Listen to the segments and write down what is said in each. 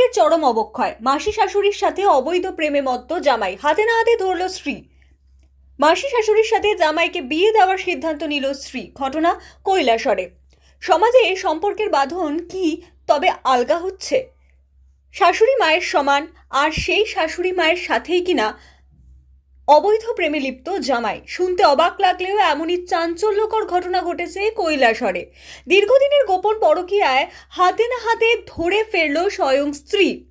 সম্পর্কের চরম অবক্ষয়। মাসি শাশুড়ির সাথে অবৈধ প্রেমে মত্ত জামাই। হাতে না হাতে ধরল স্ত্রী। মাসি শাশুড়ির সাথে জামাইকে বিয়ে দেওয়ার সিদ্ধান্ত নিল স্ত্রী। ঘটনা কৈলাসরে। সমাজে সম্পর্কের বাঁধন কি তবে আলগা হচ্ছে। শাশুড়ি মায়ের সমান, আর সেই শাশুড়ি মায়ের সাথেই কিনা অবৈধ প্রেমে লিপ্ত জামাই। শুনতে অবাক লাগলেও এমনই চাঞ্চল্যকর ঘটনা ঘটেছে কৈলাসরে। দীর্ঘদিনের গোপন পরকীয়ায় হাতে না হাতে ধরে ফেরল স্বয়ং স্ত্রী।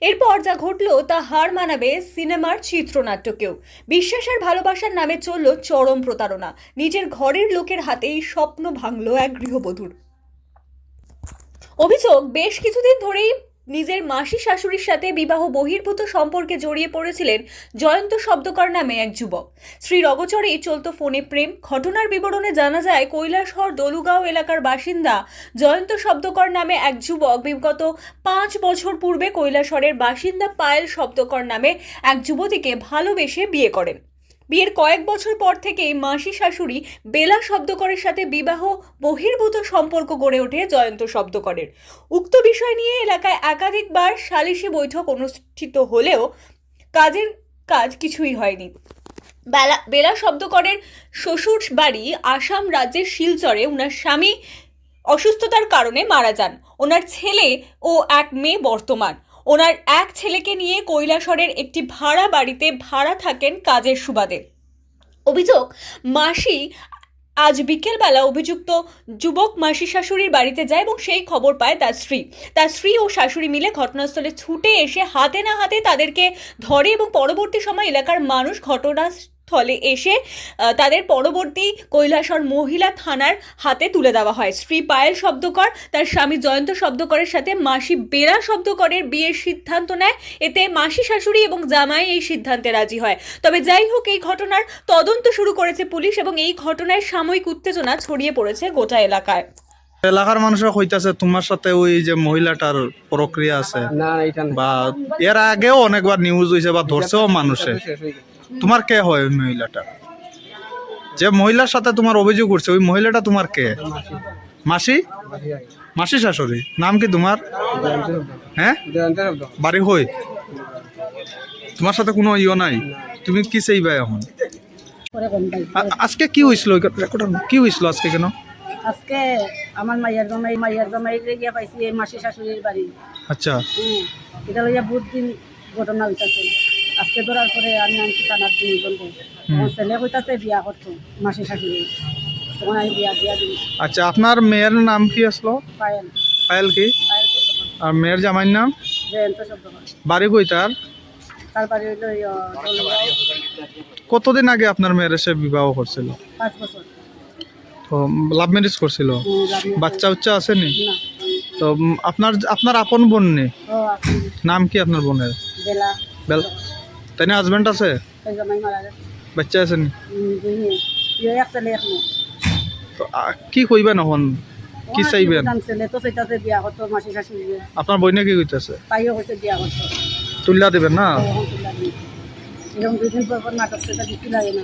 এরপর যা ঘটল তা হার মানাবে সিনেমার চিত্রনাট্যকেও। বিশ্বাস আর ভালোবাসার নামে চলল চরম প্রতারণা। নিজের ঘরের লোকের হাতেই স্বপ্ন ভাঙল এক গৃহবধূর। অভিযোগ, বেশ কিছুদিন ধরেই নিজের মাসি শাশুড়ির সাথে বিবাহ বহির্ভূত সম্পর্কে জড়িয়ে পড়েছিলেন জয়ন্ত শব্দকর নামে এক যুবক। শ্রী রগচরেই চলত ফোনে প্রেম। ঘটনার বিবরণে জানা যায়, কৈলাসহর দলুগাঁও এলাকার বাসিন্দা জয়ন্ত শব্দকর নামে এক যুবক বিগত পাঁচ বছর পূর্বে কৈলাসহরের বাসিন্দা পায়েল শব্দকর নামে এক যুবতীকে ভালোবেসে বিয়ে করেন। বিয়ের কয়েক বছর পর থেকেই মাসি শাশুড়ি বেলা শব্দকরের সাথে বিবাহ বহির্ভূত সম্পর্ক গড়ে ওঠে জয়ন্ত শব্দকরের। উক্ত বিষয় নিয়ে এলাকায় একাধিকবার সালিশি বৈঠক অনুষ্ঠিত হলেও কাজের কাজ কিছুই হয়নি। বেলা বেলা শব্দকরের শ্বশুর বাড়ি আসাম রাজ্যের শিলচরে ওনার স্বামী অসুস্থতার কারণে মারা যান। ওনার ছেলে ও এক মেয়ে বর্তমান। ওনার এক ছেলেকে নিয়ে কৈলাসরের একটি ভাড়া বাড়িতে ভাড়া থাকেন কাজের সুবাদে। অভিযোগ, মাসি আজ বিকেলবেলা অভিযুক্ত যুবক মাসি শাশুড়ির বাড়িতে যায় এবং সেই খবর পায় তার স্ত্রী। তার স্ত্রী ও শাশুড়ি মিলে ঘটনাস্থলে ছুটে এসে হাতে না হাতে তাদেরকে ধরে এবং পরবর্তী সময় এলাকার মানুষ ঘটনাস্থলে এসে আহ, তাদের পরবর্তী কৈলাসর মহিলা থানার হাতে তুলে দেওয়া হয়। স্ত্রী পায়েল শব্দকর তার স্বামী জয়ন্ত শব্দকরের সাথে মাসি বেলা শব্দকরের বিয়ের সিদ্ধান্ত নেয়। এতে মাসি শাশুড়ি এবং জামাই এই সিদ্ধান্তে রাজি হয়। তবে যাই হোক এই ঘটনার তদন্ত শুরু করেছে পুলিশ এবং এই ঘটনায় সাময়িক উত্তেজনা ছড়িয়ে পড়েছে গোটা এলাকায়। এলাকার মানুষরা কইতাছে তোমার সাথে ওই যে মহিলাটার প্রক্রিয়া আছে বা এর আগেও অনেকবার নিউজ হয়েছে বা ধরছেও মানুষে। শেষ গেছে। তোমার কে হয় ওই মহিলাটা? যে মহিলার সাথে তোমার অভিযোগ করছে ওই মহিলাটা তোমার কে? মাসি। মাসি শাশুড়ি। নাম কি তোমার? হ্যাঁ? বাড়ি হই? তোমার সাথে কোনো ইয়ে নাই? তুমি কি চাইবা এখন? আজকে কি হয়েছিল কি হয়েছিল আজকে কেন? আজকে আমার মাইয়ার জমাই মাইয়ার জমাই গিয়া পাইছি এই মাসি শাশুড়ির বাড়ি। আচ্ছা। এটা লইয়া বহুত দিন ঘটনা হইতাছে। আজকে ধরার পরে আমি আনছি থানার দিন বলব আমার ছেলে হইতাছে বিয়া করতো মাসি শাশুড়ি। তখন আমি বিয়া দিয়া দিই আচ্ছা আপনার মেয়ের নাম কি আসলো? পায়েল। পায়েল কি? আর মেয়ের জামাইর নাম? জয়ন্ত শব্দ বাড়ি কই তার? তার বাড়ি হইল কতদিন আগে আপনার মেয়ের সে বিবাহ করছিল? পাঁচ বছর। তো লাভ ম্যারেজ করছিল? বাচ্চা উচ্চা আসেনি? না। তো আপনার আপনার আপন বোন নেই নাম কি আপনার বোনের? বেল তাই না হাজব্যান্ড আছে এই জমাই মারা গেছে বাচ্চা আসেনি হুম, দুই মেয়ে ইয়ে এক ছেলে এক মেয়ে তো আ, কি কইবেন এখন কি চাইবেন ছেলে তো সেটাতে বিয়া করতো মাসি শাশুড়ি আপনার বইনে কি কইতেছে তাইও হয়েছে বিয়া করতো তুল্লা দিবেন না এরকম দুই দিন পর পর নাটক সেটা দিতে লাগে না